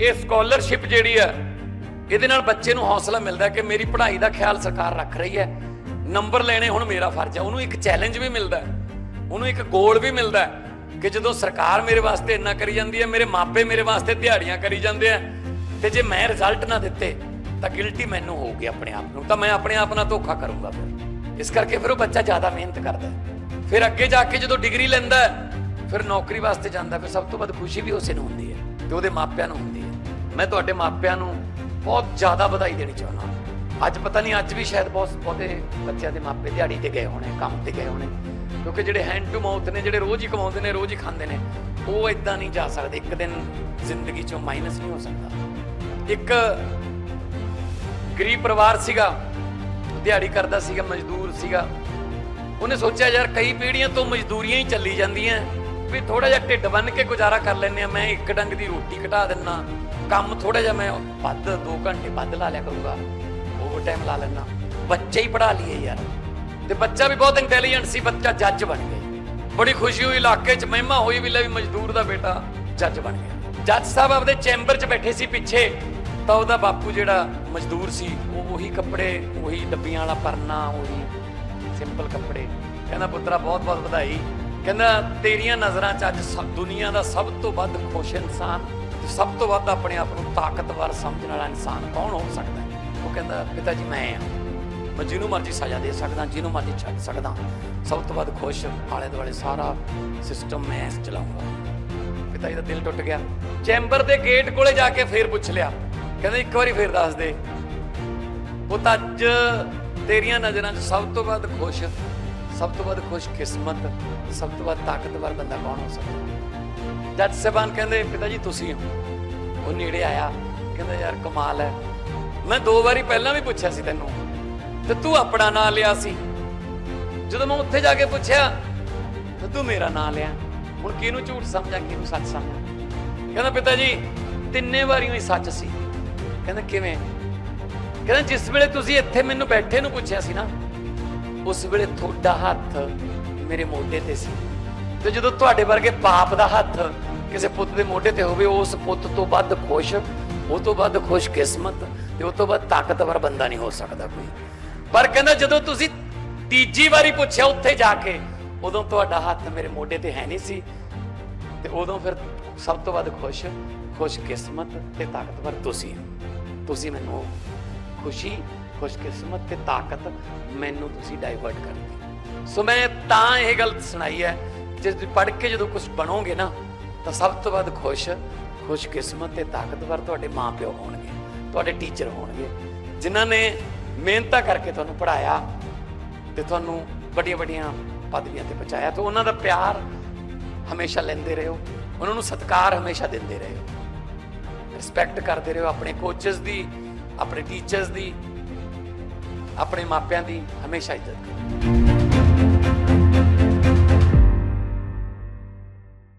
ਇਹ ਸਕਾਲਰਸ਼ਿਪ ਜਿਹੜੀ ਹੈ ਇਹਦੇ ਨਾਲ ਬੱਚੇ ਨੂੰ ਹੌਸਲਾ ਮਿਲਦਾ ਕਿ ਮੇਰੀ ਪੜ੍ਹਾਈ ਦਾ ਖਿਆਲ ਸਰਕਾਰ ਰੱਖ ਰਹੀ ਹੈ। ਨੰਬਰ ਲੈਣੇ ਹੁਣ ਮੇਰਾ ਫਰਜ਼ ਹੈ ਉਹਨੂੰ ਇੱਕ ਚੈਲੰਜ ਵੀ ਮਿਲਦਾ ਉਹਨੂੰ ਇੱਕ ਗੋਲ ਵੀ ਮਿਲਦਾ ਕਿ ਜਦੋਂ ਸਰਕਾਰ ਮੇਰੇ ਵਾਸਤੇ ਇੰਨਾ ਕਰੀ ਜਾਂਦੀ ਹੈ, ਮੇਰੇ ਮਾਪੇ ਮੇਰੇ ਵਾਸਤੇ ਦਿਹਾੜੀਆਂ ਕਰੀ ਜਾਂਦੇ ਆ, ਤੇ ਜੇ ਮੈਂ ਰਿਜ਼ਲਟ ਨਾ ਦਿੱਤੇ, ਤਾਂ ਗਿਲਟੀ ਮੈਨੂੰ ਹੋਊਗੀ ਆਪਣੇ ਆਪ ਨੂੰ। ਤਾਂ ਮੈਂ ਆਪਣੇ ਆਪ ਨਾਲ ਧੋਖਾ ਕਰੂੰਗਾ ਫਿਰ। ਇਸ ਕਰਕੇ ਫਿਰ ਉਹ ਬੱਚਾ ਜ਼ਿਆਦਾ ਮਿਹਨਤ ਕਰਦਾ ਫਿਰ ਅੱਗੇ ਜਾ ਕੇ ਜਦੋਂ ਡਿਗਰੀ ਲੈਂਦਾ ਫਿਰ ਨੌਕਰੀ ਵਾਸਤੇ ਜਾਂਦਾ ਫਿਰ ਸਭ ਤੋਂ ਵੱਧ ਖੁਸ਼ੀ ਵੀ ਉਸੇ ਨੂੰ ਹੁੰਦੀ ਹੈ ਤੇ ਉਹਦੇ ਮਾਪਿਆਂ ਨੂੰ ਹੁੰਦੀ ਹੈ। ਮੈਂ ਤੁਹਾਡੇ ਮਾਪਿਆਂ ਨੂੰ ਬਹੁਤ ਜ਼ਿਆਦਾ ਵਧਾਈ ਦੇਣੀ ਚਾਹੁੰਦਾ ਅੱਜ ਪਤਾ ਨਹੀਂ, ਅੱਜ ਵੀ ਸ਼ਾਇਦ ਬਹੁਤ ਬਹੁਤੇ ਬੱਚਿਆਂ ਦੇ ਮਾਪੇ ਦਿਹਾੜੀ ਤੇ ਗਏ ਹੋਣੇ, ਕੰਮ ਤੇ ਗਏ ਹੋਣੇ। ਕਿਉਂਕਿ ਜਿਹੜੇ ਹੈਂਡ ਟੂ ਮਾਊਥ ਨੇ, ਜਿਹੜੇ ਰੋਜ਼ ਹੀ ਕਮਾਉਂਦੇ ਨੇ, ਰੋਜ਼ ਹੀ ਖਾਂਦੇ ਨੇ, ਉਹ ਇਦਾਂ ਨਹੀਂ ਜਾ ਸਕਦੇ। ਇੱਕ ਦਿਨ ਜ਼ਿੰਦਗੀ ਚੋਂ ਮਾਈਨਸ ਨਹੀਂ ਹੋ ਸਕਦਾ। ਇੱਕ ਗਰੀਬ ਪਰਿਵਾਰ ਸੀਗਾ, ਦਿਹਾੜੀ ਕਰਦਾ ਸੀਗਾ, ਮਜ਼ਦੂਰ ਸੀਗਾ। ਉਹਨੇ ਸੋਚਿਆ, ਯਾਰ ਕਈ ਪੀੜ੍ਹੀਆਂ ਤੋਂ ਮਜ਼ਦੂਰੀਆਂ ਹੀ ਚੱਲੀ ਜਾਂਦੀਆਂ। ਵੀ ਥੋੜਾ ਜਿਹਾ ਢਿੱਡ ਬੰਨ ਕੇ ਗੁਜ਼ਾਰਾ ਕਰ ਲੈਂਦੇ ਆ ਮੈਂ ਇੱਕ ਡੰਗ ਦੀ ਰੋਟੀ ਘਟਾ ਦਿੰਨਾ ਕੰਮ ਥੋੜਾ ਜਿਹਾ ਮੈਂ ਵੱਧ 2 ਘੰਟੇ ਵੱਧ ਲਾ ਲਿਆ ਕਰੂੰਗਾ। ਓਵਰ ਟਾਈਮ ਲਾ ਲੈਣਾ ਬੱਚੇ ਹੀ ਪੜਾ ਲਈਏ ਯਾਰ। ਤੇ ਬੱਚਾ ਵੀ ਬਹੁਤ ਇੰਟੈਲੀਜੈਂਟ ਸੀ, ਬੱਚਾ ਜੱਜ ਬਣ ਗਿਆ। ਬੜੀ ਖੁਸ਼ੀ ਹੋਈ, ਇਲਾਕੇ 'ਚ ਮਹਿਮਾ ਹੋਈ ਵੀ ਲੈ ਵੀ ਮਜ਼ਦੂਰ ਦਾ ਬੇਟਾ ਜੱਜ ਬਣ ਗਿਆ। ਜੱਜ ਸਾਹਿਬ ਆਪਦੇ ਚੈਂਬਰ 'ਚ ਬੈਠੇ ਸੀ ਪਿੱਛੇ। ਤਾਂ ਉਹਦਾ ਬਾਪੂ ਜਿਹੜਾ ਮਜ਼ਦੂਰ ਸੀ, ਉਹ ਉਹੀ ਕੱਪੜੇ, ਉਹੀ ਡੱਬੀਆਂ ਵਾਲਾ ਪਰਨਾ, ਉਹੀ ਸਿੰਪਲ ਕੱਪੜੇ। ਕਹਿੰਦਾ, ਪੁੱਤਰਾ ਬਹੁਤ ਬਹੁਤ ਵਧਾਈ। ਕਹਿੰਦਾ, ਤੇਰੀਆਂ ਨਜ਼ਰਾਂ 'ਚ ਅੱਜ ਸਭ ਦੁਨੀਆ ਦਾ ਸਭ ਤੋਂ ਵੱਧ ਖੁਸ਼ ਇਨਸਾਨ ਤੇ ਸਭ ਤੋਂ ਵੱਧ ਆਪਣੇ ਆਪ ਨੂੰ ਤਾਕਤਵਰ ਸਮਝਣ ਵਾਲਾ ਇਨਸਾਨ ਕੌਣ ਹੋ ਸਕਦਾ ਹੈ? ਉਹ ਕਹਿੰਦਾ, ਪਿਤਾ ਜੀ, ਮੈਂ ਆ ਮੈਂ ਜਿਹਨੂੰ ਮਰਜ਼ੀ ਸਜ਼ਾ ਦੇ ਸਕਦਾ, ਜਿਹਨੂੰ ਮਰਜ਼ੀ ਛੱਡ ਸਕਦਾ। ਸਭ ਤੋਂ ਵੱਧ ਖੁਸ਼ ਆਲੇ ਦੁਆਲੇ ਸਾਰਾ ਸਿਸਟਮ ਮੈਂ ਚਲਾਉਂਗਾ ਪਿਤਾ ਜੀ ਦਾ ਦਿਲ ਟੁੱਟ ਗਿਆ। ਚੈਂਬਰ ਦੇ ਗੇਟ ਕੋਲੇ ਜਾ ਕੇ ਫੇਰ ਪੁੱਛ ਲਿਆ। ਕਹਿੰਦਾ, ਇੱਕ ਵਾਰੀ ਫੇਰ ਦੱਸ ਦੇ। ਉਹ ਤਾਂ ਅੱਜ ਤੇਰੀਆਂ ਨਜ਼ਰਾਂ 'ਚ ਸਭ ਤੋਂ ਵੱਧ ਖੁਸ਼ ਸਭ ਤੋਂ ਵੱਧ ਖੁਸ਼ਕਿਸਮਤ ਸਭ ਤੋਂ ਵੱਧ ਤਾਕਤਵਰ ਬੰਦਾ ਕੌਣ ਹੋ ਸਕਦਾ? ਜੱਜ ਸਾਹਿਬਾਨ ਕਹਿੰਦੇ, ਪਿਤਾ ਜੀ, ਤੁਸੀਂ ਹੋ। ਉਹ ਨੇੜੇ ਆਇਆ, ਕਹਿੰਦਾ, ਯਾਰ, ਕਮਾਲ ਹੈ। ਮੈਂ ਦੋ ਵਾਰੀ ਪਹਿਲਾਂ ਵੀ ਪੁੱਛਿਆ ਸੀ ਤੈਨੂੰ, ਤੇ ਤੂੰ ਆਪਣਾ ਨਾਂ ਲਿਆ ਸੀ? ਜਦੋਂ ਮੈਂ ਉੱਥੇ ਜਾ ਕੇ ਪੁੱਛਿਆ, ਤੇ ਤੂੰ ਮੇਰਾ ਨਾਂ ਲਿਆ? ਹੁਣ ਕਿਹਨੂੰ ਝੂਠ ਸਮਝਾਂ, ਕਿਹਨੂੰ ਸੱਚ ਸਮਝਾਂ? ਕਹਿੰਦਾ, ਪਿਤਾ ਜੀ, ਤਿੰਨੇ ਵਾਰੀਆਂ ਹੀ ਸੱਚ ਸੀ। ਕਹਿੰਦਾ, ਕਿਵੇਂ? ਕਹਿੰਦਾ, ਜਿਸ ਵੇਲੇ ਤੁਸੀਂ ਇੱਥੇ ਮੈਨੂੰ ਬੈਠੇ ਨੂੰ ਪੁੱਛਿਆ ਸੀ ਨਾ ਉਸ ਵੇਲੇ ਤੁਹਾਡਾ ਹੱਥ ਮੇਰੇ ਮੋਢੇ ਤੇ ਸੀ। ਤੇ ਜਦੋਂ ਤੁਹਾਡੇ ਵਰਗੇ ਬਾਪ ਦਾ ਹੱਥ ਕਿਸੇ ਪੁੱਤ ਦੇ ਮੋਢੇ ਤੇ ਹੋਵੇ, ਉਸ ਪੁੱਤ ਤੋਂ ਵੱਧ ਖੁਸ਼, ਉਹ ਤੋਂ ਵੱਧ ਖੁਸ਼ ਕਿਸਮਤ ਤੇ ਉਹ ਤੋਂ ਵੱਧ ਤਾਕਤਵਰ ਬੰਦਾ ਨਹੀਂ ਹੋ ਸਕਦਾ ਕੋਈ। ਪਰ ਕਹਿੰਦਾ ਜਦੋਂ ਤੁਸੀਂ ਤੀਜੀ ਵਾਰੀ ਪੁੱਛਿਆ ਉੱਥੇ ਜਾ ਕੇ, ਉਦੋਂ ਤੁਹਾਡਾ ਹੱਥ ਮੇਰੇ ਮੋਢੇ ਤੇ ਹੈ ਨਹੀਂ ਸੀ। ਤੇ ਉਦੋਂ ਫਿਰ ਸਭ ਤੋਂ ਵੱਧ ਖੁਸ਼ ਖੁਸ਼ ਕਿਸਮਤ ਤੇ ਤਾਕਤਵਰ ਤੁਸੀਂ। ਤੁਸੀਂ ਮੈਨੂੰ ਖੁਸ਼ੀ ਖੁਸ਼ਕਿਸਮਤ ਤੇ ਤਾਕਤ ਮੈਨੂੰ ਤੁਸੀਂ ਡਾਈਵਰਟ ਕਰਦੇ ਸੋ ਮੈਂ ਤਾਂ ਇਹ ਗੱਲ ਸੁਣਾਈ ਹੈ, ਜੇ ਤੁਸੀਂ ਪੜ੍ਹ ਕੇ ਜਦੋਂ ਕੁਝ ਬਣੋਗੇ ਨਾ, ਤਾਂ ਸਭ ਤੋਂ ਵੱਧ ਖੁਸ਼, ਖੁਸ਼ਕਿਸਮਤ ਤੇ ਤਾਕਤਵਰ ਤੁਹਾਡੇ ਮਾਪਿਓ ਹੋਣਗੇ, ਤੁਹਾਡੇ ਟੀਚਰ ਹੋਣਗੇ, ਜਿਨ੍ਹਾਂ ਨੇ ਮਿਹਨਤਾਂ ਕਰਕੇ ਤੁਹਾਨੂੰ ਪੜ੍ਹਾਇਆ ਤੇ ਤੁਹਾਨੂੰ ਵੱਡੀਆਂ ਵੱਡੀਆਂ ਪਦਵੀਆਂ ਤੇ ਪਹੁੰਚਾਇਆ। ਤੇ ਉਹਨਾਂ ਦਾ ਪਿਆਰ ਹਮੇਸ਼ਾ ਲੈਂਦੇ ਰਹੋ, ਉਹਨਾਂ ਨੂੰ ਸਤਿਕਾਰ ਹਮੇਸ਼ਾ ਦਿੰਦੇ ਰਹੋ। ਰਿਸਪੈਕਟ ਕਰਦੇ ਰਹੋ ਆਪਣੇ ਕੋਚਸ ਦੀ, ਆਪਣੇ ਟੀਚਰਸ ਦੀ ਆਪਣੇ ਮਾਪਿਆਂ ਦੀ ਹਮੇਸ਼ਾ ਇੱਜ਼ਤ ਕਰੋ